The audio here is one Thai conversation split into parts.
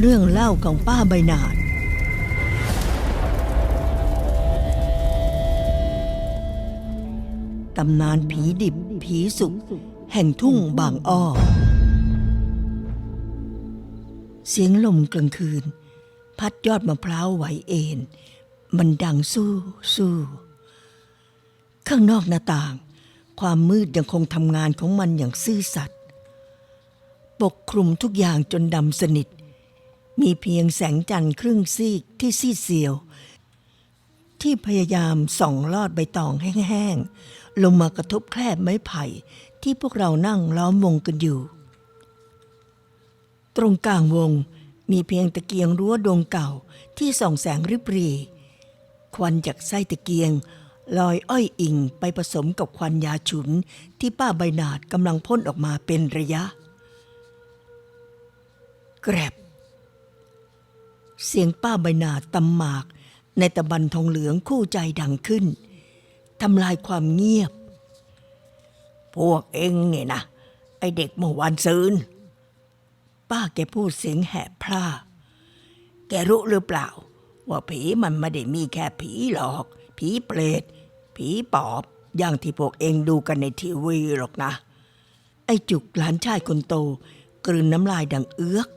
เรื่องเล่าของป้าใบหนาดตำนานผีดิบผีสุกแห่งทุ่งบางอ้อ เสียงลมกลางคืน พัดยอดมะพร้าวไหวเอ็น มันดังสู้สู้ ข้างนอกหน้าต่าง ความมืดยังคงทำงานของมันอย่างซื่อสัตย์ปกคลุมทุกอย่างจนดำสนิท มีเพียงแสงจันทร์ครึ่งซีกที่ซีดเสียว ที่พยายามส่องลอดใบตองแห้งๆลงมากระทบแคลบไม้ไผ่ที่พวกเรานั่งล้อมวงกันอยู่ ตรงกลางวงมีเพียงตะเกียงรั้วดวงเก่าที่ส่องแสงริบหรีควันจากไส้ตะเกียง ลอยอ้อยอิงไปผสมกับควันยาฉุนที่ป้าใบนาดกำลังพ่นออกมาเป็นระยะ แกรบ เสียงป้าใบนาตำหมาก ในตะบันทองเหลืองคู่ใจดังขึ้นทำลายความเงียบ พวกเองเนี่ยนะ ไอเด็กเมื่อวันซืน ป้าแกพูดเสียงแหบพร่า แกรู้หรือเปล่า ว่าผีมันไม่ได้มีแค่ผีหรอก ผีเปรต ผีปอบอย่างที่พวกเองดูกันในทีวีหรอกนะ ไอจุกหลานชายคนโตกลืนน้ำลายดังเอื้อก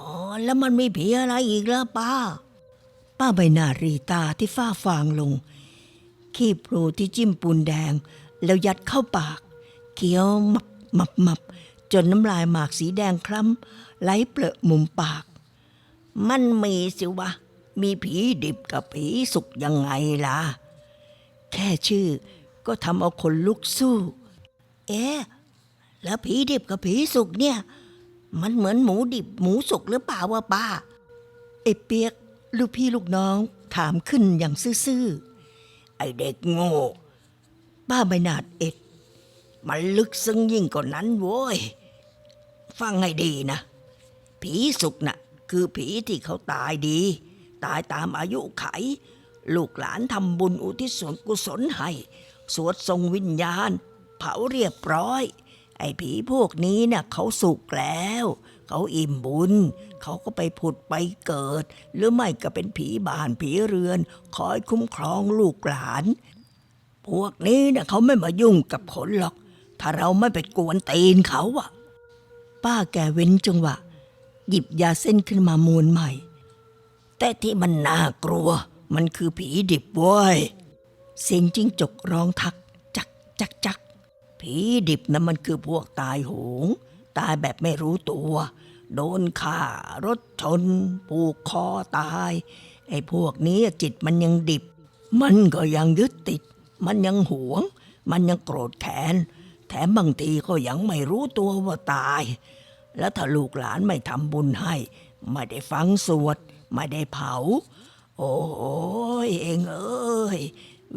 อ๋อ แล้วมันมีผีอะไรอีกล่ะป้า ป้าใบหน้ารีตาที่ฝ้าฟางลง ขี้พลูที่จิ้มปูนแดง แล้วยัดเข้าปาก เคี้ยวมับมับมับจนน้ำลายหมากสีแดงคล้ำไหลเปลอะมุมปาก มันมีสิวะ มีผีดิบกับผีสุกยังไงล่ะ แค่ชื่อก็ทำเอาคนลุกสู้ เอ๊ะ แล้วผีดิบกับผีสุกเนี่ย มันเหมือนหมูดิบหมูสุกหรือเปล่าวะป้าไอ้เปียกลูกพี่ลูกน้องถามขึ้นอย่างซื่อๆ ไอ้เด็กโง่ป้าใบนาดเอ็ด มันลึกซึ้งยิ่งกว่านั้นโว้ย ฟังให้ดีนะ ผีสุกน่ะ คือผีที่เขาตายดี ตายตามอายุไข ลูกหลานทำบุญอุทิศส่วนกุศลให้ สวดทรงวิญญาณ เผาเรียบร้อย ไอ้ผีพวกนี้น่ะเขาสุกแล้ว เขาอิ่มบุญ เขาก็ไปผุดไปเกิด หรือไม่ก็เป็นผีบ้านผีเรือน คอยคุ้มครองลูกหลาน พวกนี้น่ะเขาไม่มายุ่งกับคนหรอก ถ้าเราไม่ไปกวนตีนเขาอะป้าแกเว้นจังหวะ หยิบยาเส้นขึ้นมามวนใหม่ แต่ที่มันน่ากลัว มันคือผีดิบว้ยเสียงจิ้งจกร้องทัก จักจักจัก ผีดิบนะมันคือพวกตายโหง ตายแบบไม่รู้ตัว โดนฆ่ารถชน ผูกคอตาย ไอ้พวกนี้จิตมันยังดิบ มันก็ยังยึดติด มันยังหวง มันยังโกรธแค้นแถมบางทีก็ยังไม่รู้ตัวว่าตาย แล้วถ้าลูกหลานไม่ทำบุญให้ ไม่ได้ฟังสวด ไม่ได้เผา โอ้ยเองเอ้ย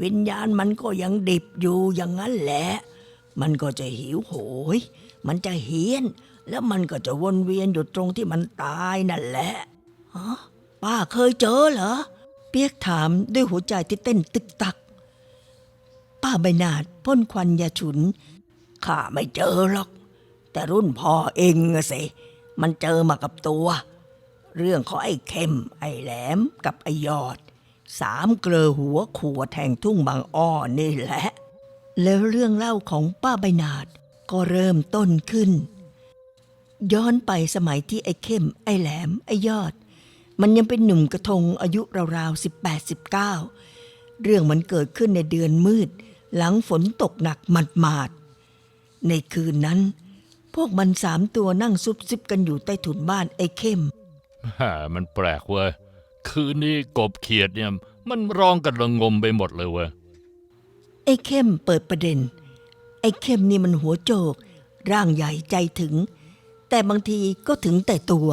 วิญญาณมันก็ยังดิบอยู่อย่างนั้นแหละ มันก็จะหิวโหย มันจะเฮี้ยน แล้วมันก็จะวนเวียนอยู่ตรงที่มันตายนั่นแหละฮะป้าเคยเจอเหรอ เปียกถามด้วยหัวใจที่เต้นตึกตัก ป้าใบนาดพ่นควันยาฉุน ข้าไม่เจอหรอก แต่รุ่นพ่อเองสิมันเจอมากับตัว เรื่องของไอ้เข้ม ไอ้แหลมกับไอ้ยอด สามเกลอหัวขวแทงทุ่งบางอ้อนี่แหละ แล้วเรื่องเล่าของป้าใบนาดก็เริ่มต้นขึ้น ย้อนไปสมัยที่ไอ้เข้ม ไอ้แหลม ไอ้ยอด มันยังเป็นหนุ่มกระทงอายุราวๆสิบแปดสิบเก้าเรื่องมันเกิดขึ้นในเดือนมืด หลังฝนตกหนักหมาดๆในคืนนั้น พวกมันสามตัวนั่งซุบซิบกันอยู่ใต้ถุนบ้านไอ้เข้มแหมมันแปลกเว้ยคืนนี้กบเขียดเนี่ย มันร้องกันระงมไปหมดเลยเว้ย ไอ้เข้มเปิดประเด็น ไอ้เข้มนี่มันหัวโจก ร่างใหญ่ใจถึง แต่บางทีก็ถึงแต่ตัว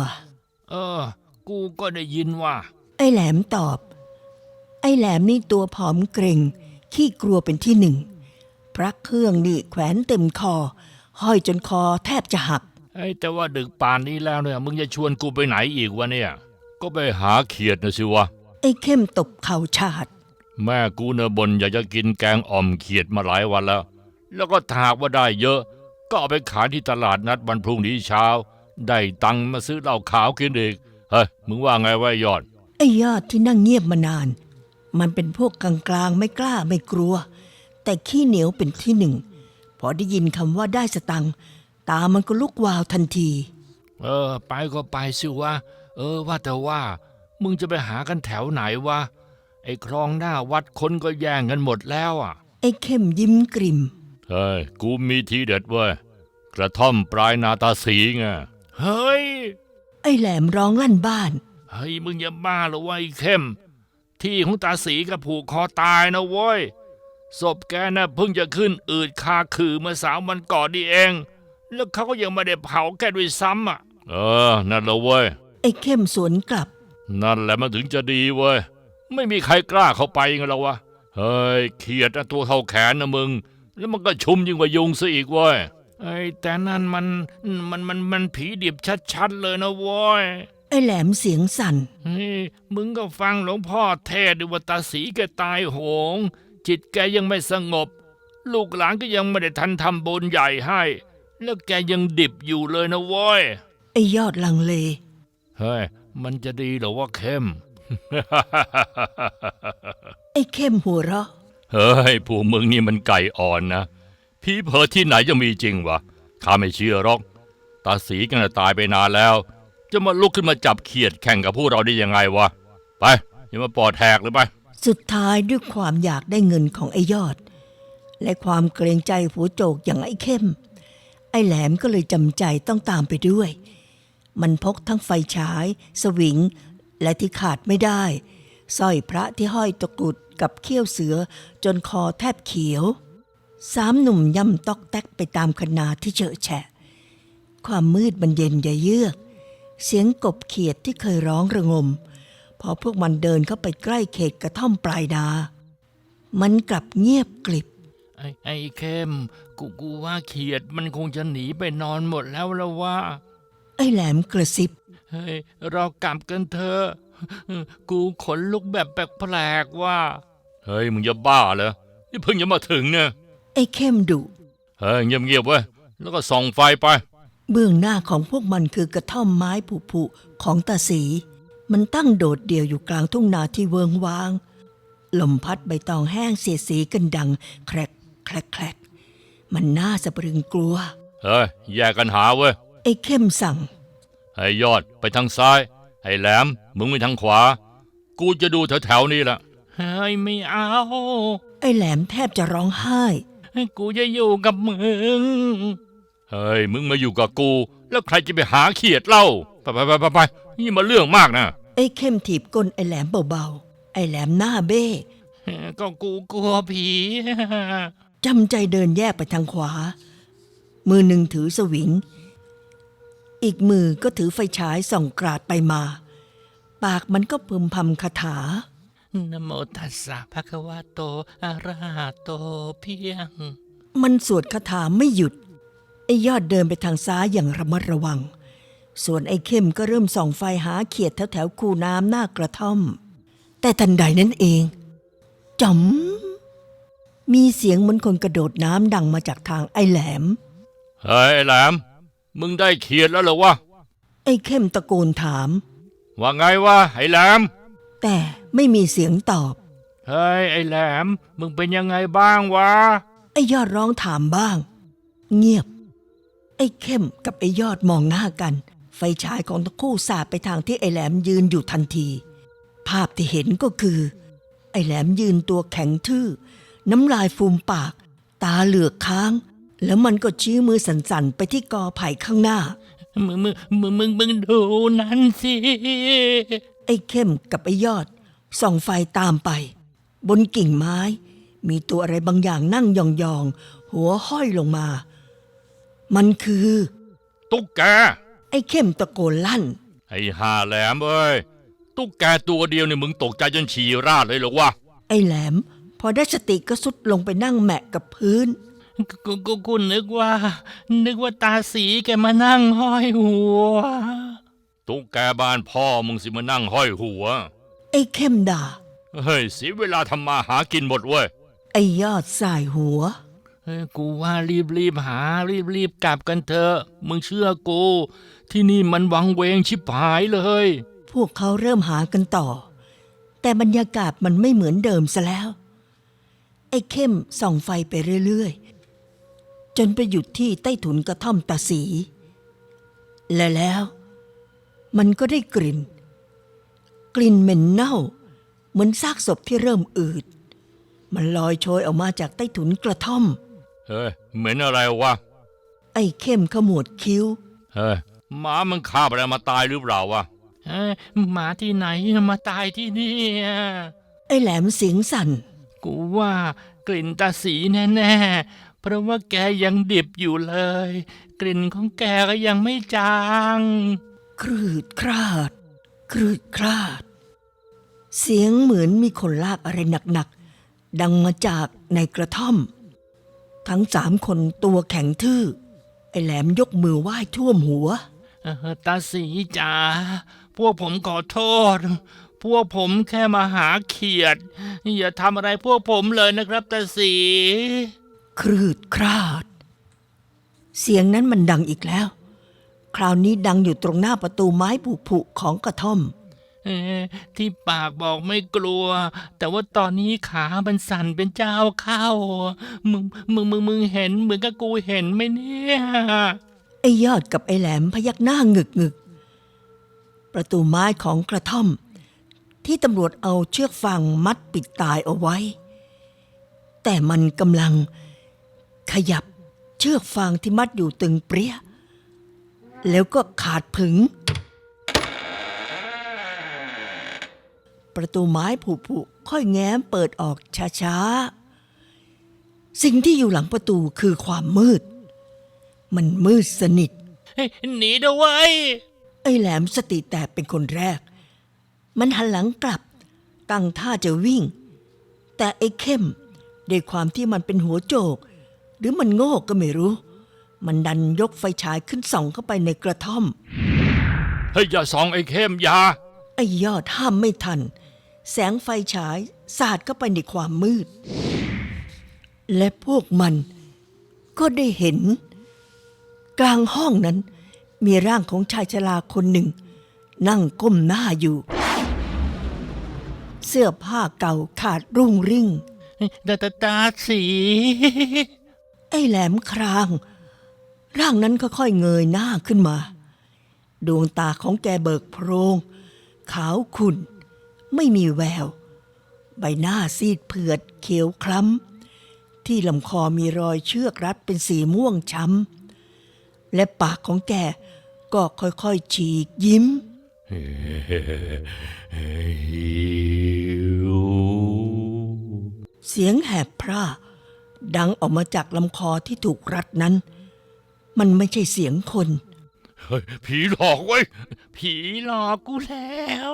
เออ กูก็ได้ยินว่า ไอ้แหลมตอบ ไอ้แหลมนี่ตัวผอมเกรงขี้กลัวเป็นที่หนึ่ง พระเครื่องนี่แขวนเต็มคอ ห้อยจนคอแทบจะหัก ไอ้แต่ว่าดึกป่านนี้แล้วเนี่ย มึงจะชวนกูไปไหนอีกวะเนี่ย ก็ไปหาเขียดนะสิวะ ไอ้เข้มตบเข่าชาด แม่กูเนอะบนอยากจะกินแกงอ่อมเขียดมาหลายวันแล้ว แล้วก็ถากว่าได้เยอะ ก็เอาไปขายที่ตลาดนัดวันพรุ่งนี้เช้า ได้ตังค์มาซื้อเหล้าขาวกินอีกเฮ้ยมึงว่าไงวะไอ้ยอด ไอ้ยอดที่นั่งเงียบมานาน มันเป็นพวกกลางๆไม่กล้าไม่กลัว แต่ขี้เหนียวเป็นที่หนึ่ง พอได้ยินคำว่าได้สตังค์ตามันก็ลุกวาวทันที เออ ไปก็ไปสิวะ เออว่าแต่ว่า มึงจะไปหากันแถวไหนวะ ไอ้คลองหน้าวัดคนก็แย่งกันหมดแล้วอะ ไอ้เข้มยิ้มกริม เฮ้ย กูมีทีเด็ดเว้ย กระท่อมปลายนาตาสีไง เฮ้ย ไอ้แหลมร้องลั่นบ้าน เฮ้ย มึงอย่าบ้าเหรอวะไอ้เข้ม ที่ของตาสีก็ผูกคอตายนะเว้ย ศพแกน่ะเพิ่งจะขึ้นอืดคาคือเมื่อสามวันก่อนนี่เอง แล้วเขาก็ยังไม่ได้เผาแกด้วยซ้ำอะ เออ นั่นแหละเว้ย ไอ้เข้มสวนกลับ นั่นแหละมันถึงจะดีเว้ย ไม่มีใครกล้าเข้าไปไงแล้ววะ เฮ้ยเขียดนะตัวเท่าแขนนะมึง แล้วมันก็ชุมยิ่งกว่ายุงซะอีกเว้ยไอ้แต่นั่นมันมันมันมันผีดิบชัดๆเลยนะเว้ยไอ้แหลมเสียงสั่นเฮ้ยมึงก็ฟังหลวงพ่อเทศน์ดูว่าตาสีแกตายโหง จิตแกยังไม่สงบ ลูกหลานก็ยังไม่ได้ทันทำบุญใหญ่ให้ แล้วแกยังดิบอยู่เลยนะเว้ยไอ้ยอดลังเล เฮ้ย มันจะดีเหรอว่าเข้ม ไอ้เข้มหัวเราะ เฮ้ยพวกมึงนี่มันไก่อ่อนนะผีเผลอที่ไหนจะมีจริงวะข้าไม่เชื่อหรอกตาสีกันนะตายไปนานแล้ว จะมาลุกขึ้นมาจับเขียดแข่งกับพวกเราได้ยังไงวะไปอย่ามาปอดแหกเลยไปสุดท้ายด้วยความอยากได้เงินของไอ้ยอด และความเกรงใจหัวโจกอย่างไอ้เข้ม ไอ้แหลมก็เลยจำใจต้องตามไปด้วย มันพกทั้งไฟฉาย สวิง และที่ขาดไม่ได้สร้อยพระที่ห้อยตะกรุดกับเขี้ยวเสือจนคอแทบเขียว สามหนุ่มย่ำตอกแตกไปตามคนาที่เฉอะแฉะ ความมืดมันเย็นอย่าเยือก เสียงกบเขียดที่เคยร้องระงม พอพวกมันเดินเข้าไปใกล้เขตกระท่อมปลายนา มันกลับเงียบกลิบ ไอ้ไอ้เข้มกูกูว่าเขียดมันคงจะหนีไปนอนหมดแล้วละว่า ไอ้แหลมกระซิบ เฮ้ยเรากลับกันเถอะกูขนลุกแบบแปลกๆว่า เฮ้ยมึงจะบ้าเหรอนี่เพิ่งจะมาถึงเนี่ยไอ้เข้มดุเฮ้ยเงียบๆเว้ยแล้วก็ส่องไฟไป เบื้องหน้าของพวกมันคือกระท่อมไม้ผุๆของตาสี มันตั้งโดดเดี่ยวอยู่กลางทุ่งนาที่เวิงว้าง ลมพัดใบตองแห้งเสียดสีกันดัง แครกแครกแครกมันน่าสะพรึงกลัว เฮ้ยแยกกันหาเว้ยไอ้เข้มสั่ง ไอ้ยอดไปทางซ้าย ไอ้แหลมมึงไปทางขวา กูจะดูแถวๆนี้ละเฮ้ยไม่เอา ไอ้แหลมแทบจะร้องไห้ กูจะอยู่กับมึง เฮ้ยมึงมาอยู่กับกู แล้วใครจะไปหาเขียดเล่า ไปไปไปไปไปนี่มาเรื่องมากนะ ไอ้เข้มถีบก้นไอ้แหลมเบาๆ ไอ้แหลมหน้าเบ้ก็กูกลัวผีจำใจเดินแยกไปทางขวา มือหนึ่งถือสวิง อีกมือก็ถือไฟฉายส่องกราดไปมา ปากมันก็พึมพำคาถานะโมตัสสะภะคะวะโตอะระหะโตเพียง มันสวดคาถาไม่หยุด ไอ้ยอดเดินไปทางซ้ายอย่างระมัดระวัง ส่วนไอ้เข้มก็เริ่มส่องไฟหาเขียดแถวแถวๆคูน้ำหน้ากระท่อม แต่ทันใดนั้นเองจ๋อมมีเสียงเหมือนคนกระโดดน้ำดังมาจากทางไอ้แหลม เฮ้ยไอ้แหลม มึงได้เขียดแล้วเหรอวะ ไอ้เข้มตะโกนถาม ว่าไงวะไอ้แหลม แต่ไม่มีเสียงตอบ เฮ้ยไอ้แหลม มึงเป็นยังไงบ้างวะ ไอ้ยอดร้องถามบ้าง เงียบ ไอ้เข้มกับไอ้ยอดมองหน้ากัน ไฟฉายของทั้งคู่สาดไปทางที่ไอ้แหลมยืนอยู่ทันที ภาพที่เห็นก็คือ ไอ้แหลมยืนตัวแข็งทื่อ น้ำลายฟูมปาก ตาเหลือกค้าง แล้วมันก็ชี้มือสั่นๆ ไปที่กอไผ่ข้างหน้า มึงมึงมึงมึงมึงดูนั่นสิ ไอ้เข้มกับไอ้ยอด ส่องไฟตามไป บนกิ่งไม้ มีตัวอะไรบางอย่างนั่งยองๆ หัวห้อยลงมา มันคือ ตุ๊กแก ไอ้เข้มตะโกนลั่น ไอ้ห่าแหลมเอ้ย ตุ๊กแกตัวเดียวเนี่ยมึงตกใจจนฉี่ราดเลยเหรอวะ ไอ้แหลม พอได้สติก็สุดลงไปนั่งแหมะกับพื้น กูกูกูนึกว่า นึกว่าตาสีแกมานั่งห้อยหัว ตุ๊กแกบ้านพ่อมึงสิมานั่งห้อยหัว ไอ้เข้มด่า เฮ้ยเสียเวลาทำมาหากินหมดเว้ย ไอ้ยอดสายหัว เฮ้ยกูว่ารีบรีบหารีบรีบกลับกันเถอะ มึงเชื่อกู ที่นี่มันวังเวงชิบหายเลย พวกเขาเริ่มหากันต่อ แต่บรรยากาศมันไม่เหมือนเดิมซะแล้ว ไอ้เข้มส่องไฟไปเรื่อยๆ จนไปหยุดที่ใต้ถุนกระท่อมตาสี และแล้วมันก็ได้กลิ่น กลิ่นเหม็นเน่า เหมือนซากศพที่เริ่มอืด มันลอยโชยออกมาจากใต้ถุนกระท่อม เฮ้ยเหม็นอะไรวะ ไอ้เข้มขมวดคิ้ว เฮ้ยหมามันฆ่าอะไรมาตายหรือเปล่าวะเฮ้ยหมาที่ไหนมาตายที่นี่อะไอ้แหลมเสียงสั่น กูว่ากลิ่นตาสีแน่ๆ เพราะว่าแกยังดิบอยู่เลย กลิ่นของแกก็ยังไม่จางครืดคราดครืดคราด เสียงเหมือนมีคนลากอะไรหนักๆ ดังมาจากในกระท่อม ทั้งสามคนตัวแข็งทื่อ ไอ้แหลมยกมือไหว้ท่วมหัวเอ่อตาสีจ๋าพวกผมขอโทษ พวกผมแค่มาหาเขียด อย่าทำอะไรพวกผมเลยนะครับตาสี ครืดคราด เสียงนั้นมันดังอีกแล้ว คราวนี้ดังอยู่ตรงหน้าประตูไม้ผุๆของกระท่อมเอ่อที่ปากบอกไม่กลัว แต่ว่าตอนนี้ขามันสั่นเป็นเจ้าเข้ามึงมึงมึงมึงเห็นเหมือนกับกูเห็นไหมเนี่ยไอ้ยอดกับไอ้แหลมพยักหน้าหงึกงึกๆประตูไม้ของกระท่อม ที่ตำรวจเอาเชือกฟางมัดปิดตายเอาไว้ แต่มันกำลัง ขยับเชือกฟางที่มัดอยู่ตึงเปรี้ย แล้วก็ขาดผึง ประตูไม้ผุๆค่อยแง้มเปิดออกช้าๆ สิ่งที่อยู่หลังประตูคือความมืด มันมืดสนิทเฮ้ยหนีด้วยไอ้แหลมสติแตกเป็นคนแรก มันหันหลังกลับ ตั้งท่าจะวิ่ง แต่ไอ้เข้มด้วยความที่มันเป็นหัวโจก หรือมันโง่ก็ไม่รู้ มันดันยกไฟฉายขึ้นส่องเข้าไปในกระท่อม เฮ้ย อย่าส่องไอ้เข้มอย่า ไอ้ยอดห้ามไม่ทัน แสงไฟฉายสาดเข้าไปในความมืด และพวกมันก็ได้เห็น กลางห้องนั้น มีร่างของชายชราคนหนึ่ง นั่งก้มหน้าอยู่ เสื้อผ้าเก่าขาดรุ่งริ่ง ตาตาตาสี ไอ้แหลมคราง ร่างนั้นค่อยๆเงยหน้าขึ้นมา ดวงตาของแกเบิกโพรง ขาวขุ่น ไม่มีแวว ใบหน้าซีดเผือดเขียวคล้ำ ที่ลำคอมีรอยเชือกรัดเป็นสีม่วงช้ำ และปากของแกก็ค่อยๆฉีกยิ้มเสียงแหบพร่า ดังออกมาจากลำคอที่ถูกรัดนั้น มันไม่ใช่เสียงคน เฮ้ยผีหลอกเว้ย ผีหลอกกูแล้ว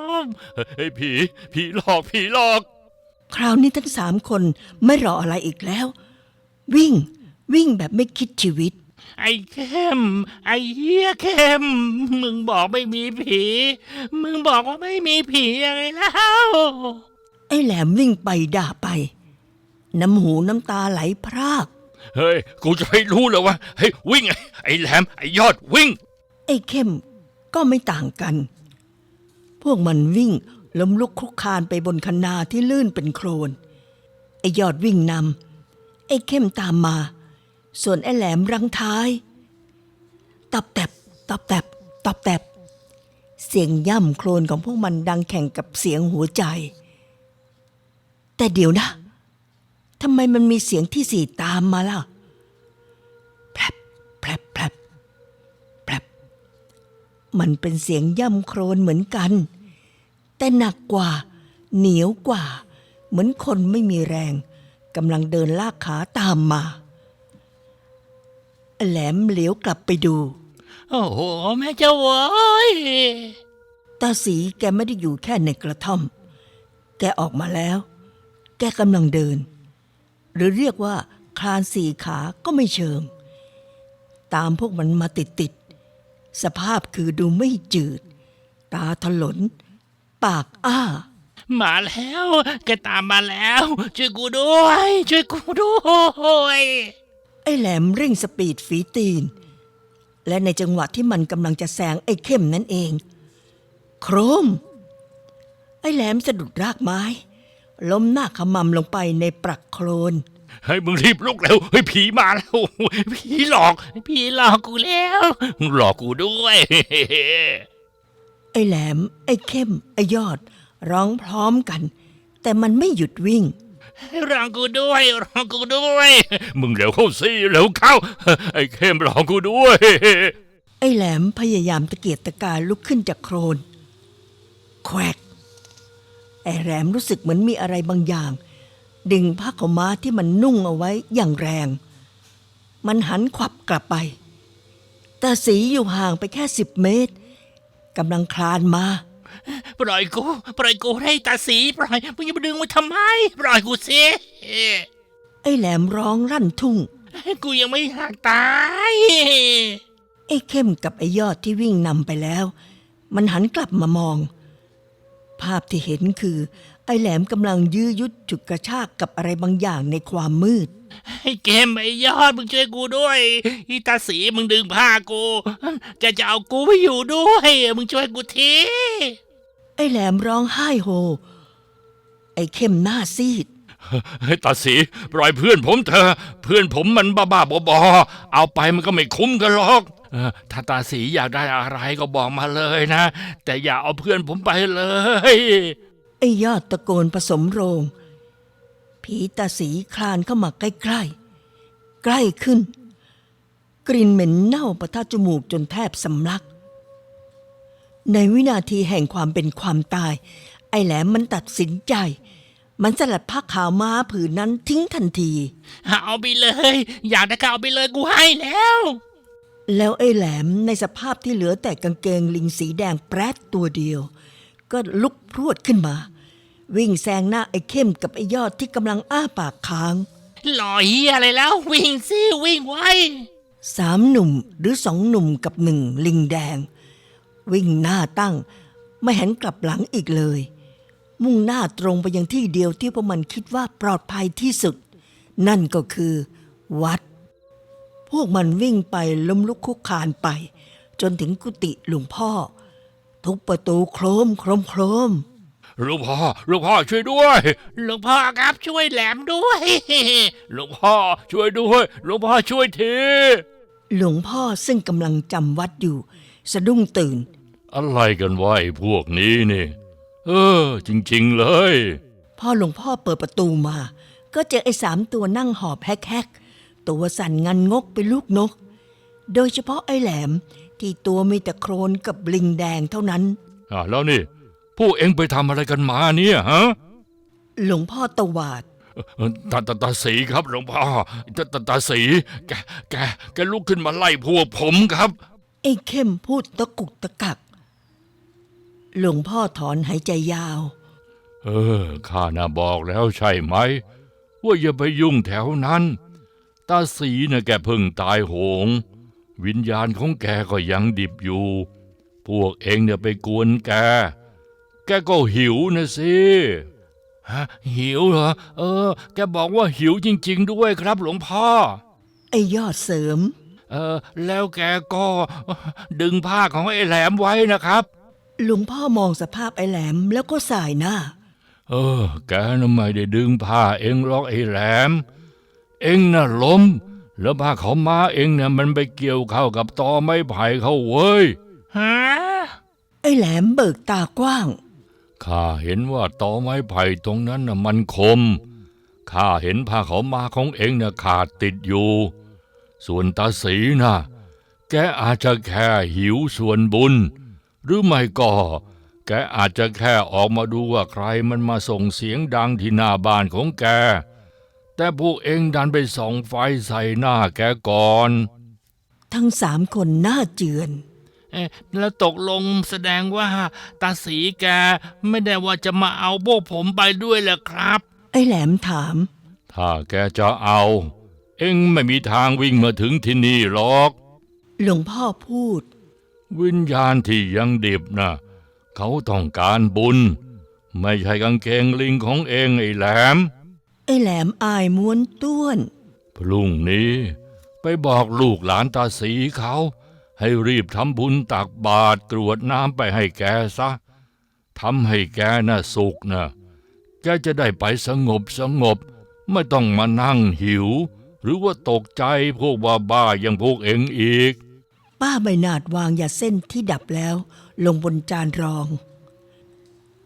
เฮ้ยผี ผีหลอก ผีหลอก คราวนี้ทั้งสามคนไม่รออะไรอีกแล้ว วิ่งวิ่งแบบไม่คิดชีวิต ไอ้เข้ม ไอ้เหี้ยเข้ม มึงบอกไม่มีผี มึงบอกว่าไม่มีผียังไงแล้ว ไอ้แหลมวิ่งไปด่าไป น้ำหูน้ำตาไหลพราก เฮ้ย กูจะให้รู้เลยว่าเฮ้ยวิ่งไอ้ไอ้แหลมไอ้ยอดวิ่ง ไอ้เข้มก็ไม่ต่างกัน พวกมันวิ่งล้มลุกคลุกคลานไปบนคันนาที่ลื่นเป็นโคลน ไอ้ยอดวิ่งนำไอ้เข้มตามมา ส่วนไอ้แหลมรังท้าย ตับแตบตับแตบตับแตบ เสียงย่ำโคลนของพวกมันดังแข่งกับเสียงหัวใจ แต่เดี๋ยวนะ ทำไมมันมีเสียงที่สี่ตามมาล่ะแผลบแผลบแผลบแผลบมันเป็นเสียงย่ำโครนเหมือนกัน แต่หนักกว่า เหนียวกว่า เหมือนคนไม่มีแรงกำลังเดินลากขาตามมา แหลมเหลียวกลับไปดู โอ้โห แม่เจ้าเว้ยตาสีแกไม่ได้อยู่แค่ในกระท่อม แกออกมาแล้ว แกกำลังเดิน หรือเรียกว่าคลานสี่ขาก็ไม่เชิง ตามพวกมันมาติดติดๆสภาพคือดูไม่จืด ตาถลน ปากอ้า มาแล้วแกตามมาแล้ว ช่วยกูด้วย ช่วยกูด้วย ไอ้แหลมเร่งสปีดฝีตีน และในจังหวะที่มันกำลังจะแซงไอ้เข้มนั่นเอง โครมอ้แหลมสะดุดรากไม้ ล้มหน้าขมำลงไปในปรักโคลน เฮ้ยมึงรีบลุกเร็วเฮ้ยผีมาแล้ว ผีหลอก ผีหลอกกูแล้วหลอกกูด้วย ไอ้แหลม ไอ้เข้ม ไอ้ยอด ร้องพร้อมกัน แต่มันไม่หยุดวิ่งรองกูด้วยรองกูด้วย มึงเร็วเข้าสิเร็วเข้า ไอ้เข้มรองกูด้วย ไอ้แหลมพยายามตะเกียกตะกายลุกขึ้นจากโครนแควก ไอ้แหลมรู้สึกเหมือนมีอะไรบางอย่าง ดึงผ้าขาวม้าที่มันนุ่งเอาไว้อย่างแรง มันหันขวับกลับไป แต่สีอยู่ห่างไปแค่สิบเมตรกำลังคลานมา ปล่อยกู ปล่อยกูให้ตาสี ปล่อยมึงอย่ามาดึงมาทำไม ปล่อยกูสิไอ้แหลมร้องรั่นทุ่ง กูยังไม่อยากตาย ไอ้เข้มกับไอ้ยอดที่วิ่งนำไปแล้ว มันหันกลับมามองภาพที่เห็นคือ ไอ้แหลมกำลังยื้อยุดฉุดกระชากกับอะไรบางอย่างในความมืด ไอ้เกมไอ้ยอดมึงช่วยกูด้วยอีตาสีมึงดึงผ้ากูแกจะเอากูไปอยู่ด้วย มึงช่วยกูทีไอ้แหลมร้องไห้โฮ ไอ้เข้มหน้าซีดเฮ้ยตาสีปล่อยเพื่อนผมเถอะเพื่อนผมมันบ้าๆบอๆเอาไปมันก็ไม่คุ้มกันหรอกเออ ถ้าตาสีอยากได้อะไรก็บอกมาเลยนะ แต่อย่าเอาเพื่อนผมไปเลย ไอ้ยอดตะโกนผสมโรง ผีตาสีคลานเข้ามาใกล้ๆ ใกล้ขึ้น กลิ่นเหม็นเน่าประทะจมูกจนแทบสำลัก ในวินาทีแห่งความเป็นความตาย ไอ้แหลมมันตัดสินใจมันสลัดผ้าขาวม้าผืนนั้นทิ้งทันที เอาไปเลย อยากได้ก็เอาไปเลยกูให้แล้ว แล้วไอ้แหลมในสภาพที่เหลือแต่กางเกงลิงสีแดงแปรดตัวเดียว ก็ลุกพรวดขึ้นมา วิ่งแซงหน้าไอ้เข้มกับไอ้ยอดที่กำลังอ้าปากค้างหล่อเฮียอะไรแล้ว วิ่งสิวิ่งไว้สามหนุ่มหรือสองหนุ่มกับหนึ่งลิงแดง วิ่งหน้าตั้ง ไม่หันกลับหลังอีกเลย มุ่งหน้าตรงไปยังที่เดียวที่พวกมันคิดว่าปลอดภัยที่สุด นั่นก็คือ วัด พวกมันวิ่งไปล้มลุกคุกคานไป จนถึงกุฏิหลวงพ่อ ทุกประตูโครมโครมโครมหลวงพ่อหลวงพ่อช่วยด้วยหลวงพ่อครับช่วยแหลมด้วยหลวงพ่อช่วยด้วยหลวงพ่อช่วยทีหลวงพ่อซึ่งกำลังจำวัดอยู่ สะดุ้งตื่น อะไรกันวะไอ้พวกนี้นี่เออ จริง ๆ เลย พอหลวงพ่อเปิดประตูมา ก็เจอไอ้สามตัวนั่งหอบแฮกๆ ตัวสั่นงันงกเป็นลูกนก โดยเฉพาะไอ้แหลมที่ตัวมีแต่โครนกับลิงแดงเท่านั้น อ่าแล้วนี่ พวกเอ็งไปทำอะไรกันมาเนี่ยฮะหลวงพ่อตวาดเอ่อตาตาตาสีครับหลวงพ่อตาตาตาสีแกแกแกลุกขึ้นมาไล่พวกผมครับ ไอ้เข้มพูดตะกุกตะกัก หลวงพ่อถอนหายใจยาว เออข้าน่ะบอกแล้วใช่ไหม ว่าอย่าไปยุ่งแถวนั้น ตาสีน่ะแกเพิ่งตายโหง วิญญาณของแกก็ยังดิบอยู่ พวกเองเนี่ยไปกวนแก แกก็หิวนะสิฮะหิวเหรอ เออ แกบอกว่าหิวจริง ๆ ด้วยครับหลวงพ่อ ไอ้ยอดเสริม เออ แล้วแกก็ดึงผ้าของไอ้แหลมไว้นะครับ หลวงพ่อมองสภาพไอ้แหลมแล้วก็สายหน้า เออ แกน่ะไม่ได้ดึงผ้าเองหรอกไอ้แหลม เองน่ะล้ม แล้วผ้าเขาวมาเองเนี่ยมันไปเกี่ยวเข้ากับตอไม้ไผ่เขาเว้ยฮะไอ้แหลมเบิกตากว้าง ข้าเห็นว่าตอไม้ไผ่ตรงนั้นน่ะมันคม ข้าเห็นผ้าเขาวมาของเองน่ะขาดติดอยู่ ส่วนตาสีน่ะ แกอาจจะแค่หิวส่วนบุญ หรือไม่ก็แกอาจจะแค่ออกมาดูว่าใครมันมาส่งเสียงดังที่หน้าบ้านของแก แต่พวกเองดันไปส่องไฟใส่หน้าแกก่อน ทั้งสามคนหน้าเจือน เอ๊ะแล้วตกลงแสดงว่าตาสีแกไม่ได้ว่าจะมาเอาพวกผมไปด้วยเหรอครับ ไอ้แหลมถาม ถ้าแกจะเอา เอ็งไม่มีทางวิ่งมาถึงที่นี่หรอก หลวงพ่อพูด วิญญาณที่ยังดิบนะเขาต้องการบุญ ไม่ใช่กางเกงลิงของเองไอ้แหลม ไอ้แหลมอายม้วนต้วน พรุ่งนี้ไปบอกลูกหลานตาสีเขา ให้รีบทำบุญตักบาตรกรวดน้ำไปให้แกซะทำให้แกน่ะสุขนะแกจะได้ไปสงบสงบ ไม่ต้องมานั่งหิว หรือว่าตกใจพวกบ้าบ้าๆอย่างพวกเองอีก ป้าใบหนาดวางยาเส้นที่ดับแล้ว ลงบนจานรอง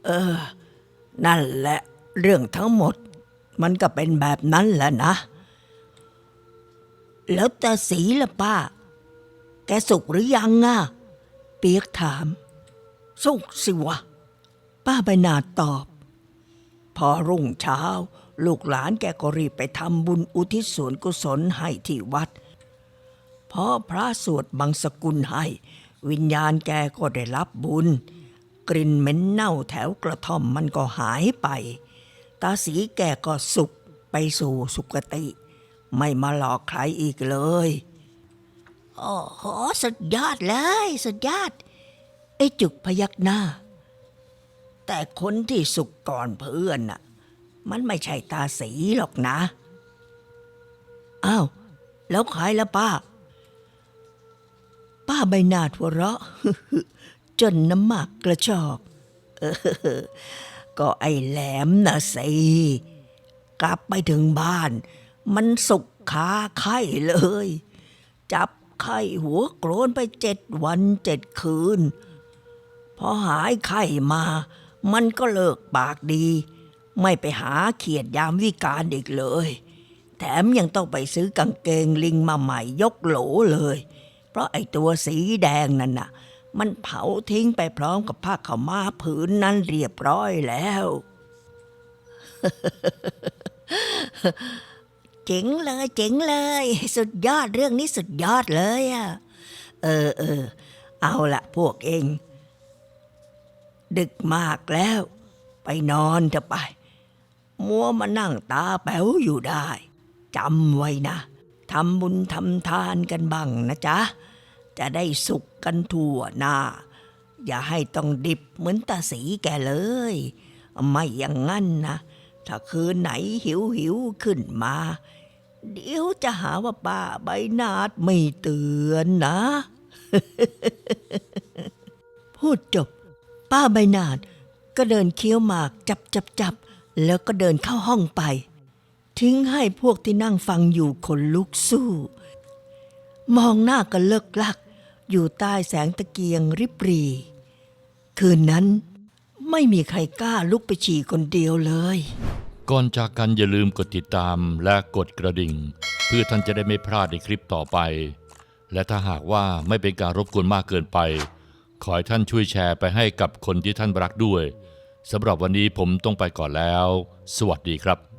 เออ นั่นแหละ เรื่องทั้งหมด มันก็เป็นแบบนั้นแหละนะ แล้วตาสีล่ะป้า แกสุกหรือยังอะ เปียกถาม สุกสิวะ ป้าใบนาตอบ พอรุ่งเช้า ลูกหลานแกก็รีบไปทำบุญอุทิศส่วนกุศลให้ที่วัด พอพระสวดบังสกุลให้ วิญญาณแกก็ได้รับบุญ กลิ่นเหม็นเน่าแถวกระท่อมมันก็หายไป ตาสีแกก็สุขไปสู่สุคติ ไม่มาหลอกใครอีกเลยโอ้โหสุดยอดเลยสุดยอดไอ้จุกพยักหน้า แต่คนที่สุขก่อนเพื่อนน่ะ มันไม่ใช่ตาสีหรอกนะอ้าวแล้วใครละป้า ป้าใบหน้าหัวเราะจนน้ำหมากกระชอกเออ ก็ไอ้แหลมนะสิกลับไปถึงบ้าน มันสุกขาไข้เลย จับไข้หัวโกรนไปเจ็ดวันเจ็ดคืน พอหายไข้มา มันก็เลิกปากดี ไม่ไปหาเขียดยามวิการอีกเลย แถมยังต้องไปซื้อกางเกงลิงมาใหม่ยกโหลเลย เพราะไอ้ตัวสีแดงนั่นน่ะ มันเผาทิ้งไปพร้อมกับผ้าขาวม้าผืนนั้นเรียบร้อยแล้ว เจ๋งเลย เจ๋งเลย สุดยอดเรื่องนี้สุดยอดเลยอะเออเออเอาละพวกเอง ดึกมากแล้ว ไปนอนเถอะไป มัวมานั่งตาแป๋วอยู่ได้จำไว้นะทำบุญทำทานกันบ้างนะจ๊ะ จะได้สุขกันทั่วหน้า อย่าให้ต้องดิบเหมือนตาสีแกเลย ไม่อย่างงั้นนะ ถ้าคืนไหนหิวหิวขึ้นมา เดี๋ยวจะหาว่าป้าใบนาดไม่เตือนนะ พูดจบ ป้าใบนาดก็เดินเคี้ยวหมากจับจับจับแล้วก็เดินเข้าห้องไป ทิ้งให้พวกที่นั่งฟังอยู่คนลุกสู้ มองหน้ากันเลิกลัก อยู่ใต้แสงตะเกียงริบรี คืนนั้นไม่มีใครกล้าลุกไปฉี่คนเดียวเลย ก่อนจากกันอย่าลืมกดติดตามและกดกระดิ่ง เพื่อท่านจะได้ไม่พลาดในคลิปต่อไป และถ้าหากว่าไม่เป็นการรบกวนมากเกินไป ขอให้ท่านช่วยแชร์ไปให้กับคนที่ท่านรักด้วยสำหรับวันนี้ผมต้องไปก่อนแล้ว สวัสดีครับ